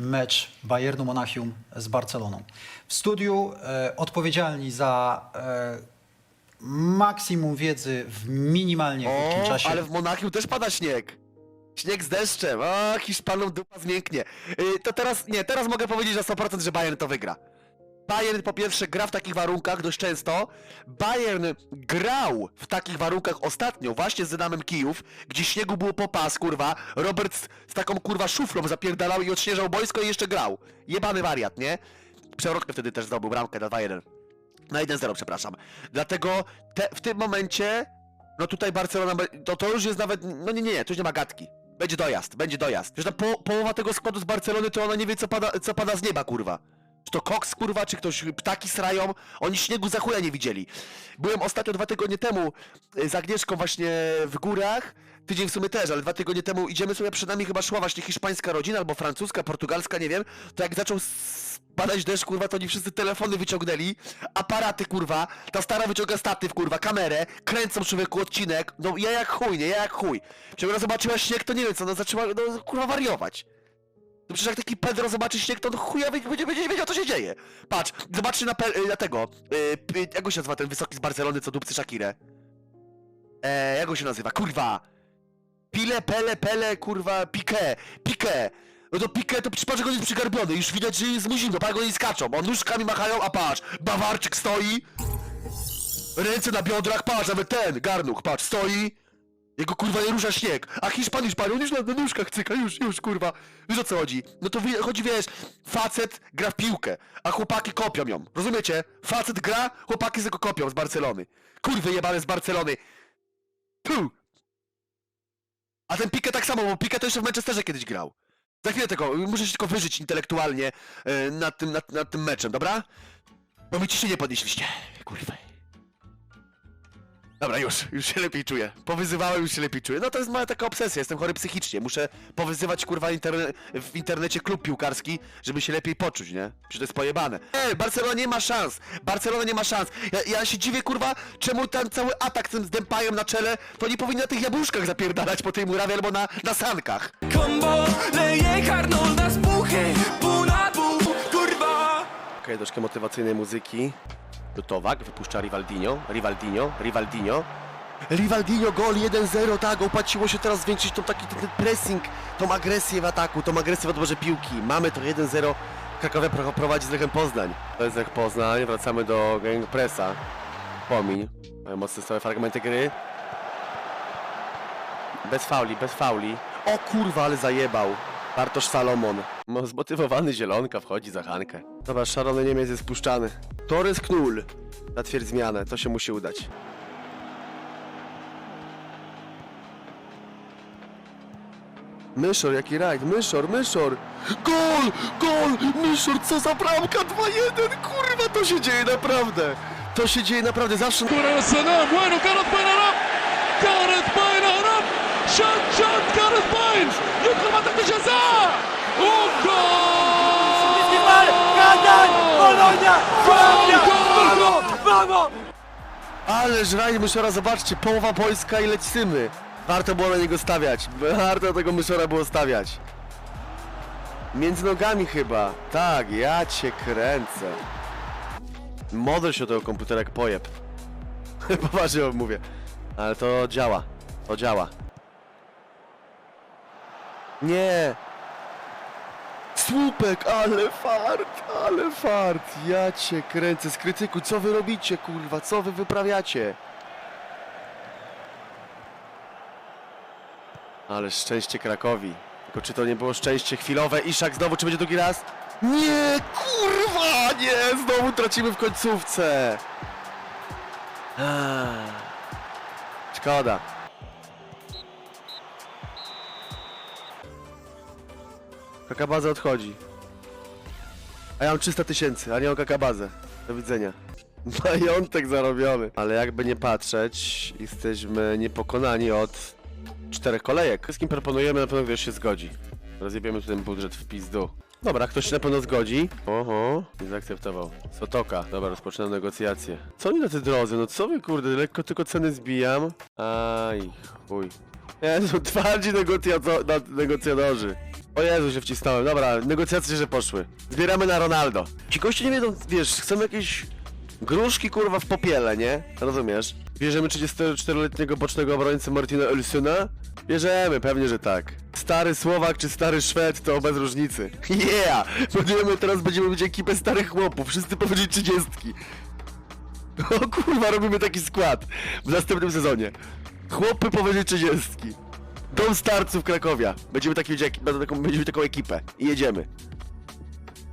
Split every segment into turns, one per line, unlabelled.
mecz Bayernu Monachium z Barceloną. W studiu e, odpowiedzialni za e, maksimum wiedzy w minimalnie krótkim
O,
czasie.
ale w Monachium też pada śnieg. Śnieg z deszczem. A, Hiszpanom dupa zmięknie. Yy, to teraz, nie, teraz mogę powiedzieć na 100%, że Bayern to wygra. Bayern po pierwsze gra w takich warunkach dość często. Bayern grał w takich warunkach ostatnio, właśnie z Dynamem Kijów, gdzie śniegu było po pas, kurwa. Robert z, z taką kurwa szuflą zapierdalał i odśnieżał boisko i jeszcze grał. Jebany wariat, nie? Przerokę wtedy też zdobył bramkę na 2-1. Na 1-0, przepraszam. Dlatego te, w tym momencie, no tutaj Barcelona, to, to już jest nawet, no nie, nie, nie, to już nie ma gadki. Będzie dojazd, będzie dojazd. Przecież tam po, połowa tego składu z Barcelony to ona nie wie co pada, co pada z nieba, kurwa. Czy to koks, kurwa, czy ktoś, ptaki srają, oni śniegu za chuja nie widzieli. Byłem ostatnio dwa tygodnie temu y, z Agnieszką właśnie w górach, tydzień w sumie też, ale dwa tygodnie temu idziemy sobie, przed nami chyba szła właśnie hiszpańska rodzina, albo francuska, portugalska, nie wiem, to jak zaczął spadać deszcz, kurwa, to oni wszyscy telefony wyciągnęli, aparaty, kurwa, ta stara wyciąga statyw, kurwa, kamerę, kręcą człowieku odcinek, no ja jak chuj, nie, ja jak chuj. Jak ona zobaczyła śnieg, to nie wiem co, no zaczęła, no kurwa, wariować. No przecież jak taki Pedro zobaczy śnieg, to on chuja będzie, będzie, będzie wiedział, co się dzieje. Patrz, zobaczcie na, na tego, p- jak go się nazywa ten wysoki z Barcelony, co dupcy Shakirę? Eee, jak go się nazywa, kurwa? Pile, pele, pele, kurwa, pique, pique. No to pique, to patrz, jak on jest przygarbiony, już widać, że jest mu zimno, patrz, jak oni skaczą, on nóżkami machają, a patrz, Bawarczyk stoi, ręce na biodrach, patrz, nawet ten, garnuch, patrz, stoi, jego kurwa nie rusza śnieg, a Hiszpan, Hiszpan, on już na, nóżkach cyka, już, już, kurwa, wiesz o co chodzi? No to chodzi, wiesz, facet gra w piłkę, a chłopaki kopią ją, rozumiecie? Facet gra, chłopaki z tego kopią z Barcelony. Kurwy jebane z Barcelony. Puh. A ten Pique tak samo, bo Pique to jeszcze w Manchesterze kiedyś grał. Za chwilę tego, muszę się tylko wyżyć intelektualnie e, nad, tym, nad, nad tym meczem, dobra? Bo mi ciśnienie podnieśliście, kurwa. Dobra, już, już się lepiej czuję. Powyzywałem, już się lepiej czuję. No to jest moja taka obsesja, jestem chory psychicznie. Muszę powyzywać, kurwa, interne w internecie klub piłkarski, żeby się lepiej poczuć, nie? Przecież to jest pojebane. Ej, Barcelona nie ma szans! Barcelona nie ma szans! Ja, ja się dziwię, kurwa, czemu ten cały atak z tym zdępajem na czele, to nie powinni na tych jabłuszkach zapierdalać po tej murawie albo na, na sankach.
Combo leje Arnolda z puchy
Okej, troszkę motywacyjnej muzyki. Gotowak, wypuszcza Rivaldinho, Rivaldinho, Rivaldinho. Rivaldinho, gol 1-0, tak, opłaciło się teraz zwiększyć tą taki ten pressing, tą agresję w ataku, tą agresję w odborze piłki. Mamy to 1-0, Krakowia pro- prowadzi z Lechem Poznań. To jest Lech Poznań, wracamy do Gang Pressa. Pomiń, mają mocne stałe fragmenty gry. Bez fauli, bez fauli. O kurwa, ale zajebał. Bartosz Salomon. No, zmotywowany zielonka wchodzi za Hankę. Dobra, szalony Niemiec jest puszczany. Torres Knul. Zatwierdź zmianę, to się musi udać. Myszor, jaki rajd, myszor, myszor! Gol! Gol! Myszor, co za bramka! 2-1! Kurwa, to się dzieje naprawdę! To się dzieje naprawdę zawsze...
Kurwa, syna, bueno, Gareth Bale up! Gareth Bale Shoot, shoot, got his! Jutro ma takie się za! Ugo! Gadań! Polonia! Polonia! Brawo!
Ależ rajd Myszora, zobaczcie, połowa Polska i lecimy. Warto było na niego stawiać. Warto tego Myszora było stawiać. Między nogami chyba. Tak, ja cię kręcę. Model się tego komputerek pojeb. Poważnie mówię. Ale to działa. To działa. Nie. Słupek, ale fart, ale fart. Ja cię kręcę z krytyku. Co wy robicie, kurwa? Co wy wyprawiacie? Ale szczęście Krakowi. Tylko czy to nie było szczęście chwilowe? Iszak znowu, czy będzie drugi raz? Nie, kurwa, nie! Znowu tracimy w końcówce. Szkoda. Kakabaza odchodzi. A ja mam 300 tysięcy, a nie mam kakabazę. Do widzenia. Majątek zarobiony. Ale jakby nie patrzeć, jesteśmy niepokonani od czterech kolejek. Wszystkim proponujemy, na pewno ktoś się zgodzi. Rozjebiemy tu ten budżet w pizdu. Dobra, ktoś się na pewno zgodzi. Oho, nie zaakceptował. Sotoka. Dobra, rozpoczynam negocjacje. Co oni na tej drodze? No co wy kurde, lekko tylko ceny zbijam. Aj, chuj. Jezu, twardzi negocjato- negocjatorzy. O Jezu, się wcisnąłem. Dobra, negocjacje że poszły. Zbieramy na Ronaldo. Ci goście nie wiedzą, wiesz, chcą jakieś gruszki kurwa w popiele, nie? Rozumiesz? Bierzemy 34-letniego bocznego obrońcę Martina Olsuna? Bierzemy, pewnie, że tak. Stary Słowak czy stary Szwed to bez różnicy. Yeah! Będziemy teraz będziemy mieć ekipę starych chłopów, wszyscy powyżej 30. O kurwa, robimy taki skład w następnym sezonie. Chłopy powyżej 30. Dom starców Krakowia. Będziemy, taki, będą taką, będziemy taką ekipę. I jedziemy.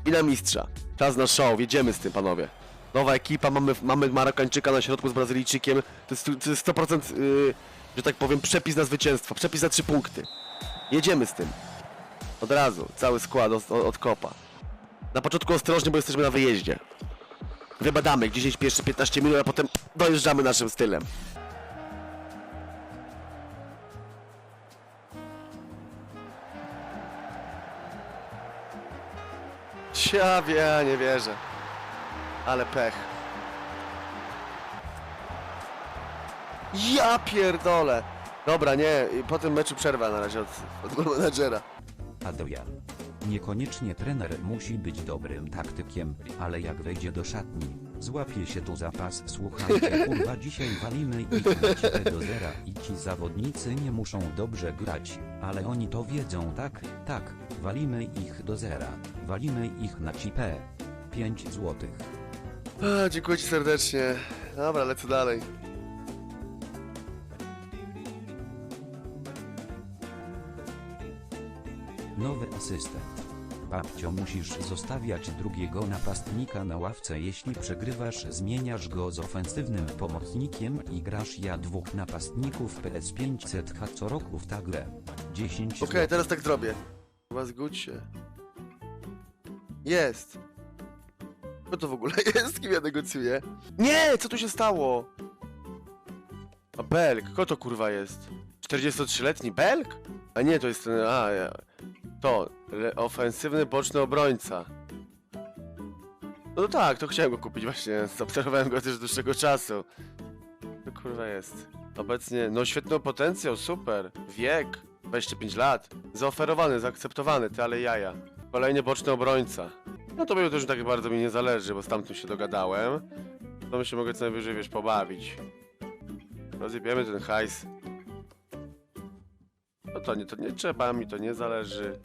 I na mistrza. Czas na show, jedziemy z tym panowie. Nowa ekipa, mamy, mamy Marokańczyka na środku z Brazylijczykiem. To jest, to jest 100%, yy, że tak powiem, przepis na zwycięstwo. Przepis na 3 punkty. Jedziemy z tym. Od razu, cały skład od, od kopa. Na początku ostrożnie, bo jesteśmy na wyjeździe. Wybadamy gdzieś pierwsze 15 minut, a potem dojeżdżamy naszym stylem. Ja wie, nie wierzę. Ale pech. Ja pierdolę. Dobra, nie, po tym meczu przerwa na razie od, od menadżera.
Adrian. Niekoniecznie trener musi być dobrym taktykiem, ale jak wejdzie do szatni, złapie się tu za pas. Słuchajcie, kurwa, dzisiaj walimy cipę do zera i ci zawodnicy nie muszą dobrze grać, ale oni to wiedzą, tak? Tak, walimy ich do zera, walimy ich na cipę. 5 złotych.
A, dziękuję ci serdecznie. Dobra, lecę dalej.
Nowy asystent. Babcio musisz zostawiać drugiego napastnika na ławce jeśli przegrywasz zmieniasz go z ofensywnym pomocnikiem i grasz ja dwóch napastników PS500H co roku w tę grę. 10
Okej,
złotych.
teraz tak zrobię. Chyba zgódź się. Jest. Co to w ogóle jest? Kim ja negocjuję? Nie! Co tu się stało? A Belk, kto to kurwa jest? 43-letni Belk? A nie, to jest ten... A, ja. To, ofensywny boczny obrońca. No tak, to chciałem go kupić właśnie. Zaobserwowałem go też od dłuższego czasu. To kurwa jest. Obecnie, no świetny potencjał, super. Wiek, 25 lat. Zaoferowany, zaakceptowany, ty ale jaja. Kolejny boczny obrońca. No to by też tak bardzo mi nie zależy, bo z tamtym się dogadałem. To my się mogę co najwyżej, wiesz, pobawić. Rozjebiemy ten hajs. No to nie, to nie trzeba, mi to nie zależy.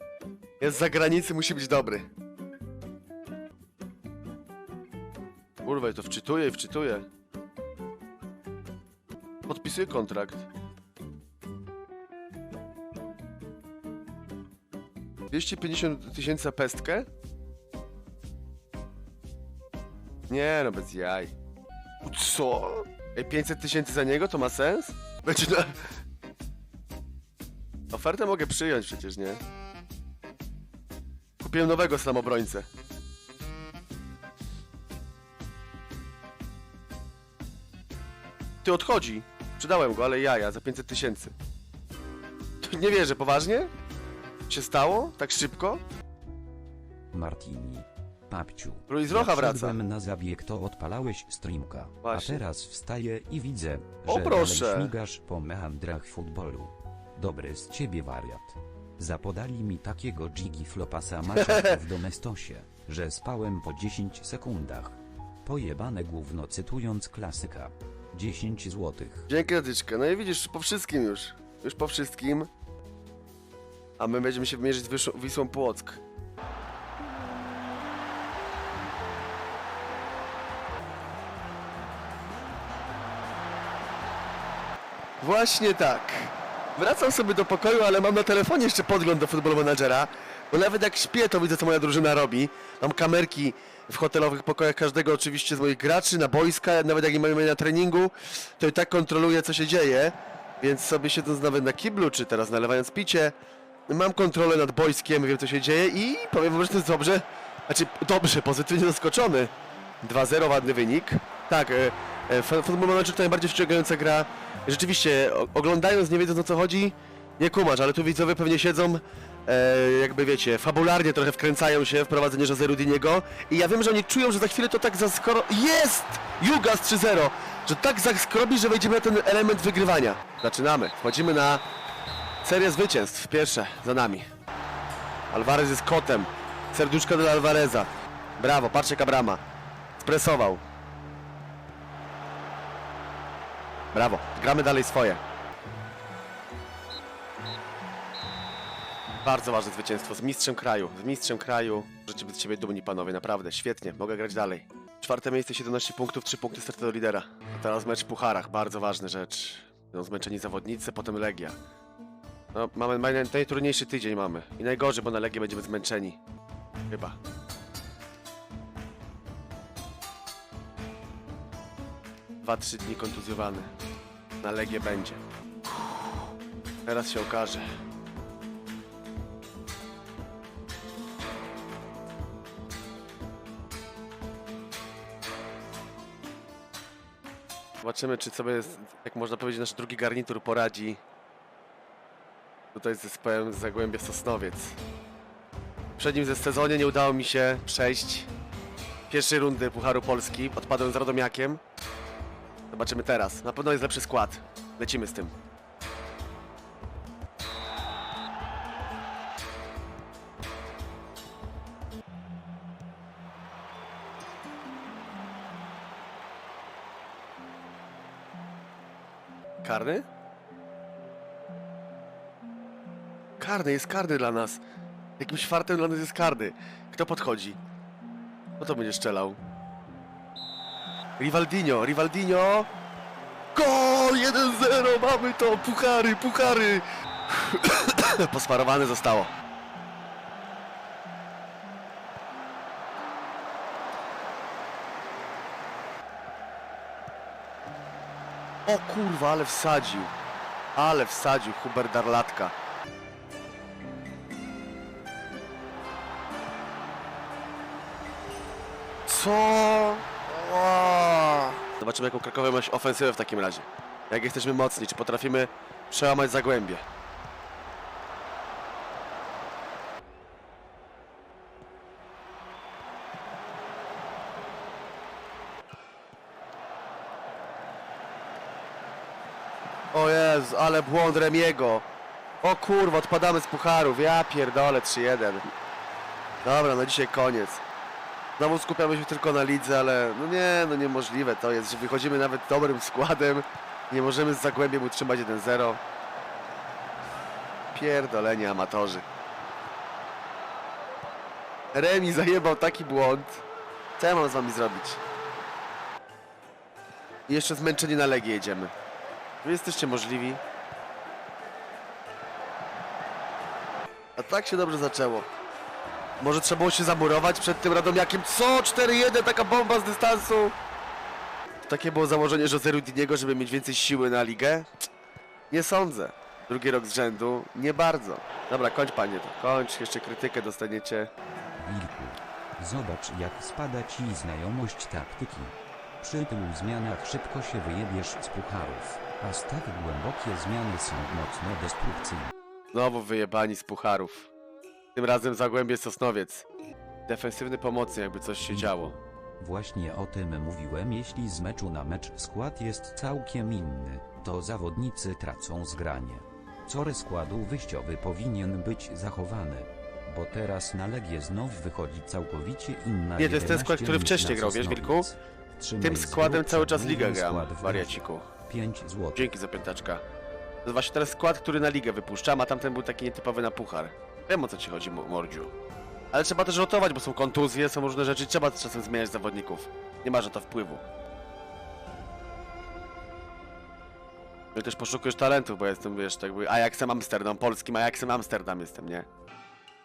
Jest z zagranicy, musi być dobry. Kurwa, i to wczytuję i wczytuję. Podpisuję kontrakt. 250 tysięcy za pestkę? Nie no, bez jaj. Co? Ej, 500 tysięcy za niego to ma sens? Będzie na... Ofertę mogę przyjąć przecież, nie? Kupiłem nowego samobrońcę. Ty odchodzi. Sprzedałem go, ale jaja za 500 tysięcy. Nie wierzę, poważnie? Się stało? Tak szybko?
Martini. Papciu.
Luis Rocha wraca.
na zabieg to odpalałeś streamka,
Właśnie.
a teraz wstaję i widzę,
O,
że
proszę.
dalej śmigasz po meandrach futbolu. Dobry z ciebie wariat. Zapodali mi takiego Jiggy Flopasa Macza w Domestosie, że spałem po 10 sekundach. Pojebane gówno cytując klasyka. 10 złotych.
Dzięki Radyczka. No i widzisz, po wszystkim już. Już po wszystkim. A my będziemy się mierzyć Wisłą Płock. Właśnie tak. Wracam sobie do pokoju, ale mam na telefonie jeszcze podgląd do Football Managera. Bo nawet jak śpię, to widzę, co moja drużyna robi. Mam kamerki w hotelowych pokojach każdego oczywiście z moich graczy, na boiska, nawet jak nie mamy na treningu, to i tak kontroluję, co się dzieje. Więc sobie siedząc nawet na kiblu, czy teraz nalewając picie, mam kontrolę nad boiskiem, wiem, co się dzieje i powiem wam, że to jest dobrze. Znaczy, dobrze, pozytywnie zaskoczony. 2-0, ładny wynik. Tak, e, e, Football Manager to najbardziej wciągająca gra. Rzeczywiście, oglądając, nie wiedząc o co chodzi, nie kumasz, ale tu widzowie pewnie siedzą, e, jakby wiecie, fabularnie trochę wkręcają się w prowadzenie Jose Rudiniego i ja wiem, że oni czują, że za chwilę to tak zaskoro... Jest! Jugas 3-0! Że tak zaskrobi, że wejdziemy na ten element wygrywania. Zaczynamy. Wchodzimy na serię zwycięstw. Pierwsze, za nami. Alvarez jest kotem. Serduszko dla Alvareza. Brawo, patrz jaka brama. Spresował. Brawo, gramy dalej swoje. Bardzo ważne zwycięstwo z mistrzem kraju. Z mistrzem kraju. Możecie być z siebie dumni, panowie, naprawdę. Świetnie, mogę grać dalej. Czwarte miejsce, 17 punktów, 3 punkty startu do lidera. A teraz mecz w pucharach, bardzo ważna rzecz. Będą zmęczeni zawodnicy, potem Legia. No, mamy mamy najtrudniejszy tydzień mamy. I najgorzej, bo na Legię będziemy zmęczeni. Chyba. Dwa, trzy dni kontuzjowany. Na Legię będzie. Teraz się okaże. Zobaczymy, czy sobie, jak można powiedzieć, nasz drugi garnitur poradzi tutaj z zespołem Zagłębia Sosnowiec. W przednim ze sezonie nie udało mi się przejść pierwszej rundy Pucharu Polski. Odpadłem z Radomiakiem. Zobaczymy teraz. Na pewno jest lepszy skład. Lecimy z tym. Karny? Karny, jest karny dla nas. Jakimś fartem dla nas jest karny. Kto podchodzi? Kto to będzie strzelał? Rivaldinho, Rivaldinho! Gol! 1-0! Mamy to! Puchary, puchary! Posmarowane zostało. O kurwa, ale wsadził. Ale wsadził Hubert Darlatka. Co? Zobaczymy jaką Krakowie ma ofensywę w takim razie. Jak jesteśmy mocni, czy potrafimy przełamać Zagłębie. O Jezu, ale błąd Remiego. O kurwa, odpadamy z pucharów. Ja pierdolę 3-1. Dobra, no dzisiaj koniec. Znowu skupiamy się tylko na lidze, ale no nie, no niemożliwe to jest, że wychodzimy nawet dobrym składem. Nie możemy z Zagłębiem utrzymać 1-0. Pierdolenie amatorzy. Remi zajebał taki błąd. Co ja mam z wami zrobić? I jeszcze zmęczeni na Legię jedziemy. Wy jesteście możliwi. A tak się dobrze zaczęło. Może trzeba było się zamurować przed tym Radomiakiem. Co? 4-1, taka bomba z dystansu. Takie było założenie Jose Rudiniego, żeby mieć więcej siły na ligę? Nie sądzę. Drugi rok z rzędu? Nie bardzo. Dobra, kończ panie to. Kończ, jeszcze krytykę dostaniecie.
Wilku. Zobacz jak spada ci znajomość taktyki. Przy tylu zmianach szybko się wyjebiesz z pucharów, a z tak głębokie zmiany są mocno destrukcyjne.
Znowu wyjebani z pucharów. Tym razem Zagłębie Sosnowiec. Defensywny pomocy, jakby coś się działo.
Właśnie o tym mówiłem jeśli z meczu na mecz skład jest całkiem inny, to zawodnicy tracą zgranie. Cory składu wyjściowy powinien być zachowany. Bo teraz na Legię znów wychodzi całkowicie inna
Nie, to jest ten
11
skład, który wcześniej grał, wiesz. Wilku? Tym składem cały czas ligę gram, wariaciku.
5 zł.
Dzięki za piąteczka. To jest właśnie teraz skład, który na ligę wypuszczam, a tamten był taki nietypowy na puchar. Wiem o co ci chodzi, mo- mordziu. Ale trzeba też rotować, bo są kontuzje, są różne rzeczy, trzeba czasem zmieniać zawodników. Nie ma, że to wpływu. No też poszukujesz talentów, bo jestem, wiesz, tak jakby Ajaxem Amsterdam, polskim Ajaxem Amsterdam jestem, nie?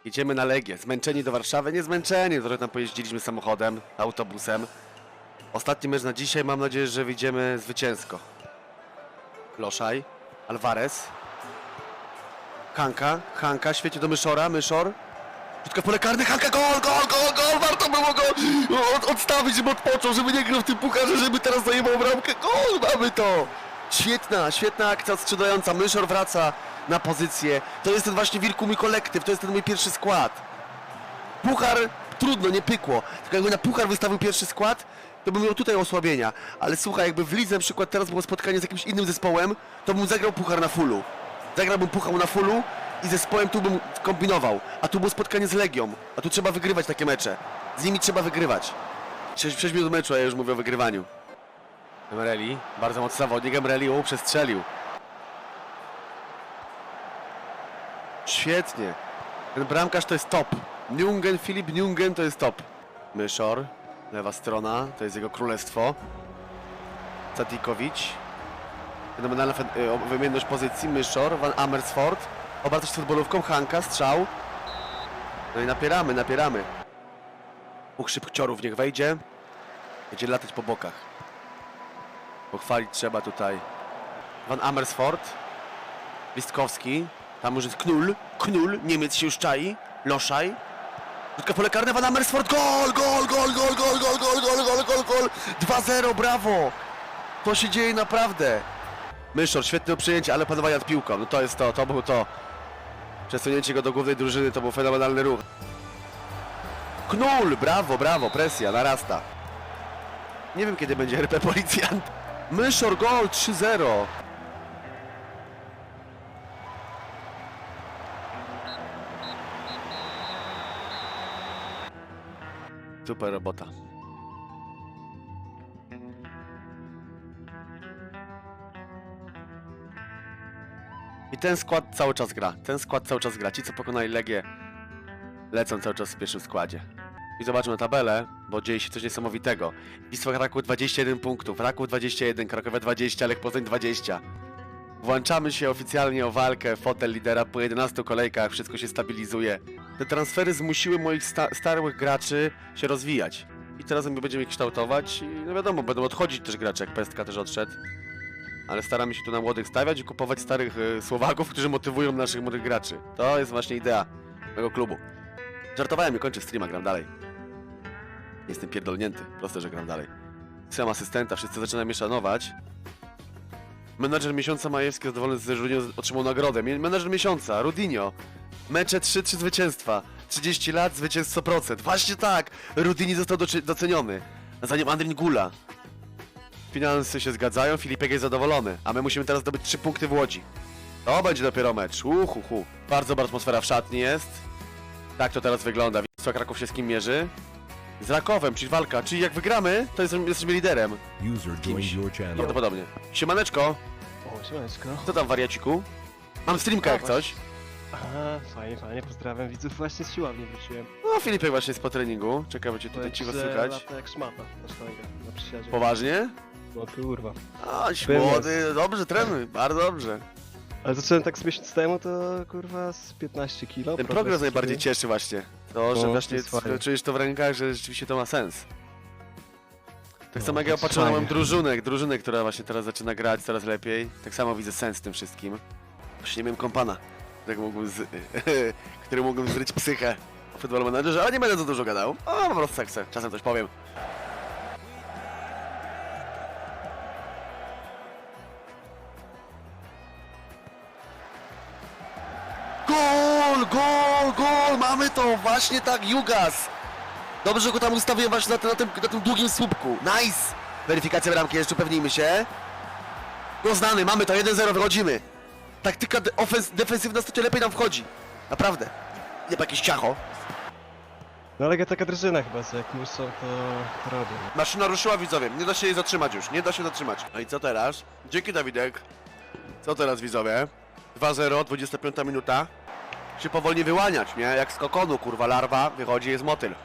Jedziemy na Legię, zmęczeni do Warszawy? Nie zmęczeni, trochę tam pojeździliśmy samochodem, autobusem. Ostatni mecz na dzisiaj, mam nadzieję, że wyjdziemy zwycięsko. Loszaj, Alvarez, Hanka, Hanka, świeci do Myszora, Myszor. Rzutka w pole karne, Hanka, gol, gol, gol, gol, warto było go od, odstawić, żeby odpoczął, żeby nie grał w tym pucharze, żeby teraz zajmował bramkę, gol, mamy to! Świetna, świetna akcja skrzydająca, Myszor wraca na pozycję, to jest ten właśnie Wilku mój kolektyw, to jest ten mój pierwszy skład. Puchar trudno, nie pykło. Tylko jakby na puchar wystawił pierwszy skład, to bym miał tutaj osłabienia. Ale słuchaj, jakby w lidze na przykład teraz było spotkanie z jakimś innym zespołem, to bym zagrał puchar na fullu. Zagrałbym puchar na fullu i zespołem tu bym kombinował. A tu było spotkanie z Legią. A tu trzeba wygrywać takie mecze. Z nimi trzeba wygrywać. 6, 6 minut meczu, a ja już mówię o wygrywaniu. Emreli, bardzo mocny zawodnik. Emreli, o, przestrzelił. Świetnie. Ten bramkarz to jest top. Njungen, Filip Njungen to jest top. Myszor, lewa strona, to jest jego królestwo. Zadikowicz. Fenomenalna y, wymienność pozycji. Myszor, Van Amersfoort. Obarcać futbolówką, Hanka, strzał. No i napieramy, napieramy. Puch szybciorów niech wejdzie. Będzie latać po bokach. Pochwalić trzeba tutaj. Van Amersfoort. Listkowski. Tam już jest Knul. Knul. Niemiec się już czai. Loszaj. Rzutka pole karne. Van Amersfoort. Gol, gol, gol, gol, gol, gol, gol, gol, gol, gol, gol. 2-0, brawo. To się dzieje naprawdę. Myszor, świetne przyjęcie, ale panowanie nad piłką. No to jest to, to było to. Przesunięcie go do głównej drużyny to był fenomenalny ruch. Knul, brawo, brawo, presja, narasta. Nie wiem kiedy będzie RP Policjant. Myszor, gol, 3-0. Super robota. I ten skład cały czas gra. Ten skład cały czas gra. Ci, co pokonali Legię, lecą cały czas w pierwszym składzie. I zobaczmy tabelę, bo dzieje się coś niesamowitego. Wisła Kraków 21 punktów, Raków 21, Krakowie 20, Lech Poznań 20. Włączamy się oficjalnie o walkę, fotel lidera po 11 kolejkach, wszystko się stabilizuje. Te transfery zmusiły moich sta starych graczy się rozwijać. I teraz my będziemy ich kształtować i no wiadomo, będą odchodzić też gracze, jak Pestka też odszedł. Ale staramy się tu na młodych stawiać i kupować starych y, Słowaków, którzy motywują naszych młodych graczy. To jest właśnie idea mego klubu. Żartowałem, nie kończę streama, gram dalej. Jestem pierdolnięty, proste, że gram dalej. Sam asystenta, wszyscy zaczynają mnie szanować. Menadżer miesiąca Majewski zadowolony z Rudinio otrzymał nagrodę. Mie- Menadżer miesiąca, Rudinio. Mecze 3-3 zwycięstwa. 30 lat, zwycięstwo procent. Właśnie tak! Rudini został doceniony. Za nim Andrin Gula. Finanse się zgadzają, Filipek jest zadowolony, a my musimy teraz zdobyć 3 punkty w Łodzi. To będzie dopiero mecz. Uhuhu. Bardzo dobra atmosfera w szatni jest. Tak to teraz wygląda. Wisła Kraków się z kim mierzy? Z Rakowem, czyli walka. Czyli jak wygramy, to jesteśmy, jesteśmy liderem.
User
Kimś.
joined your channel.
Prawdopodobnie. Siemaneczko,
O, siemaneczko.
co tam wariaciku? Mam streamka jak coś.
Aha, fajnie, fajnie, pozdrawiam widzów. Właśnie z siłowni wróciłem.
No Filipek właśnie jest po treningu. Ciekawe cię tutaj cicho słychać.
lata jak szmata na sztangę, na przysiadzie.
Poważnie?
No kurwa.
Aś młody, dobrze trenuj, bardzo dobrze.
Ale zacząłem tak z miesiąc temu, to kurwa z 15 kilo.
Ten progres najbardziej cieszy właśnie. To, że
No,
właśnie
jest
czujesz to w rękach, że rzeczywiście to ma sens. Tak
No,
samo jak
to
ja
jest
patrzę na moją drużynę, drużynę, która właśnie teraz zaczyna grać coraz lepiej. Tak samo widzę sens w tym wszystkim. Właśnie nie miałem kompana, którego mógłbym, z... który mógłbym zryć psychę w futbol managerze, ale nie będę za dużo gadał. O, po prostu tak chcę, czasem coś powiem. Mamy to, właśnie tak, Jugas. Dobrze, że go tam ustawiłem właśnie na, tym- na, tym, na tym długim słupku. Nice! Weryfikacja bramki, jeszcze upewnijmy się. Go znany, mamy to, 1-0, wychodzimy. Taktyka de ofens- defensywna stopnie lepiej nam wchodzi. Naprawdę. Nie po jakieś ciacho.
No ale taka drużyna chyba, że jak muszą, to, to robią.
Maszyna ruszyła widzowie, nie da się jej zatrzymać już, nie da się zatrzymać. No i co teraz? Dzięki Dawidek. Co teraz widzowie? 2-0, 25 minuta. Się powolnie wyłaniać, nie? Jak z kokonu, kurwa, larwa, wychodzi, jest motyl.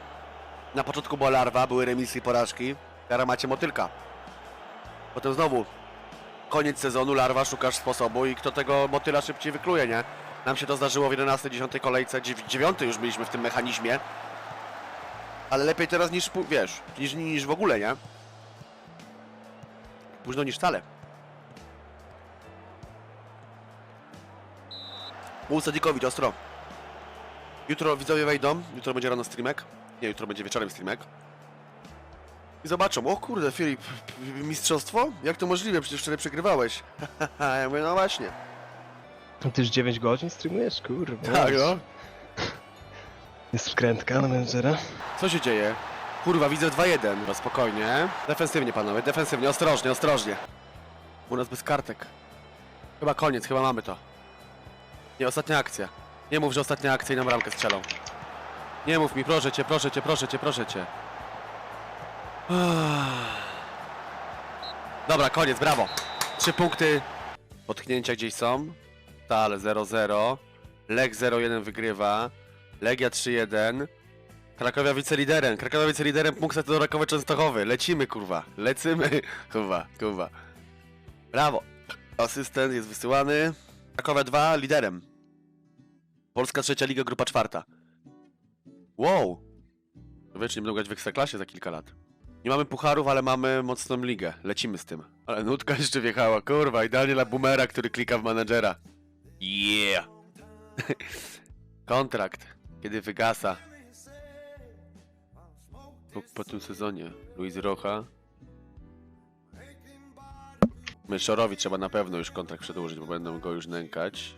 Na początku była larwa, były remisy i porażki. Teraz macie motylka. Potem znowu koniec sezonu, larwa, szukasz sposobu i kto tego motyla szybciej wykluje, nie? Nam się to zdarzyło w 11-10 kolejce, 9 już byliśmy w tym mechanizmie. Ale lepiej teraz niż, wiesz, niż, niż w ogóle, nie? Późno niż wcale. U Sadikowicz, ostro. Jutro widzowie wejdą, jutro będzie rano streamek. Nie, jutro będzie wieczorem streamek. I zobaczą, o kurde, Filip, mistrzostwo? Jak to możliwe? Przecież wczoraj przegrywałeś. ja mówię, no właśnie.
Ty już 9 godzin streamujesz? Kurwa.
Tak, no.
Jest wkrętka na menedżera.
Co się dzieje? Kurwa, widzę 2-1. No spokojnie. Defensywnie, panowie, defensywnie, ostrożnie, ostrożnie. U nas bez kartek. Chyba koniec, chyba mamy to. Nie, ostatnia akcja. Nie mów, że ostatnia akcja i na bramkę strzelą. Nie mów mi, proszę cię, proszę cię, proszę cię, proszę cię. Dobra, koniec, brawo. Trzy punkty. Potknięcia gdzieś są. Tal 0-0. Lech 0-1 wygrywa. Legia 3-1. Krakowia wiceliderem. Krakowia wiceliderem punkt do Rakowy Częstochowy. Lecimy, kurwa. Lecimy. Kurwa, kurwa. Brawo. Asystent jest wysyłany. Krakowia 2 liderem. Polska trzecia liga, grupa czwarta. Wow. Wiecznie będą grać w Ekstraklasie za kilka lat. Nie mamy pucharów, ale mamy mocną ligę. Lecimy z tym. Ale nutka jeszcze wjechała, kurwa, idealnie dla boomera, który klika w menedżera. Yeah! Kontrakt, kiedy wygasa. Po, po tym sezonie. Luis Rocha. Myszorowi trzeba na pewno już kontrakt przedłużyć, bo będą go już nękać.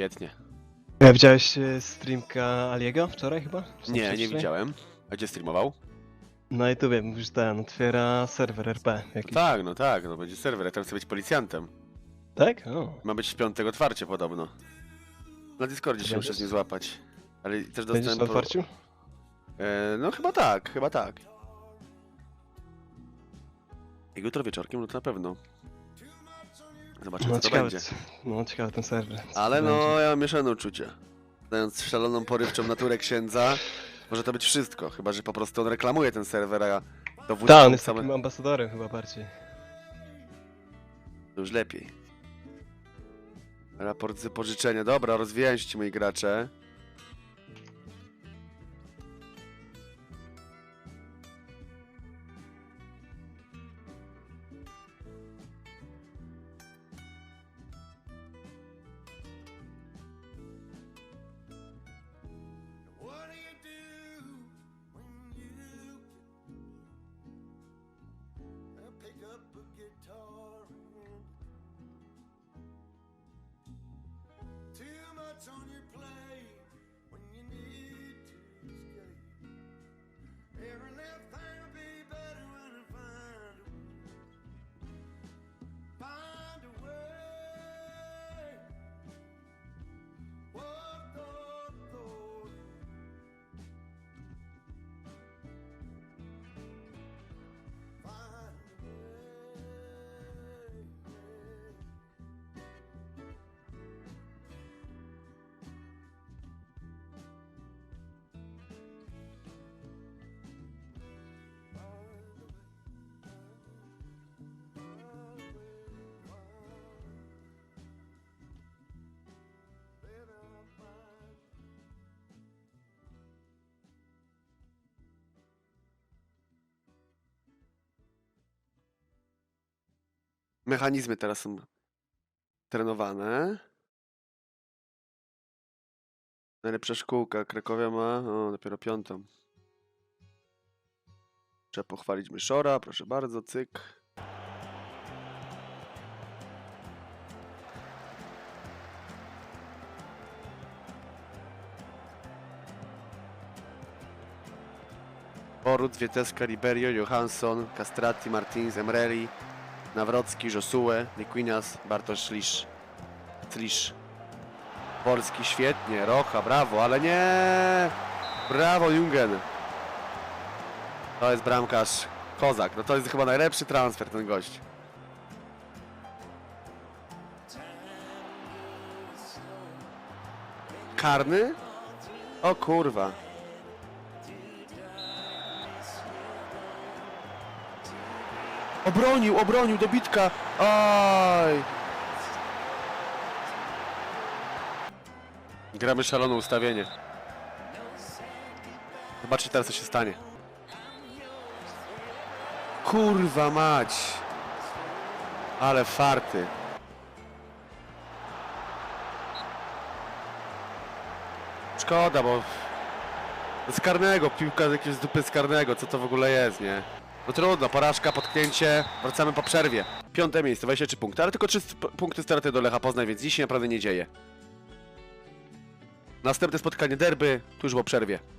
Świetnie.
Ja widziałeś e, streamka Aliego wczoraj chyba? Czy
Nie, nie widziałem. A gdzie streamował?
Na YouTubie mówisz ten, otwiera serwer RP jakiś.
Tak, no tak, no będzie serwer, ja tam chcę być policjantem.
Tak? O.
Ma być w piątek otwarcie podobno. Na Discordzie się muszę z nim złapać. Ale też
Będziesz
dostałem...
na
po-
otwarciu?
E, no chyba tak, chyba tak. I jutro wieczorkiem, no to na pewno. Zobaczymy
No
co to
ciekawe,
będzie.
co- no ciekawe ten serwer.
Ale
to
no,
będzie.
ja mam mieszane uczucie. Znając szaloną, porywczą naturę księdza, może to być wszystko. Chyba, że po prostu on reklamuje ten serwer, a dowódcą
Tak, on jest
same...
takim ambasadorem chyba bardziej.
To już lepiej. Raport z pożyczenia. Dobra, rozwijają się ci moi gracze. Mechanizmy teraz są trenowane. Najlepsza szkółka. Krakowia ma o, dopiero piątą. Trzeba pochwalić Myszora, proszę bardzo, cyk. Borut, Wieteska, Riberio, Johansson, Castrati, Martins, Emreli, Nawrocki, Josue, Liquinas, Bartosz Lisz. Lisz. Polski świetnie, Rocha, brawo, ale nie! Brawo, Jungen. To jest bramkarz Kozak. No to jest chyba najlepszy transfer ten gość. Karny? O kurwa. Obronił, obronił, dobitka. Oj. Gramy szalone ustawienie. Zobaczcie teraz co się stanie. Kurwa mać. Ale farty. Szkoda, bo z karnego, piłka jakiegoś dupy z karnego, co to w ogóle jest, nie? No trudno, porażka, potknięcie, wracamy po przerwie. Piąte miejsce, 23 punkty, ale tylko 3 sp- punkty straty do Lecha Poznań, więc dziś się naprawdę nie dzieje. Następne spotkanie derby, tuż po przerwie.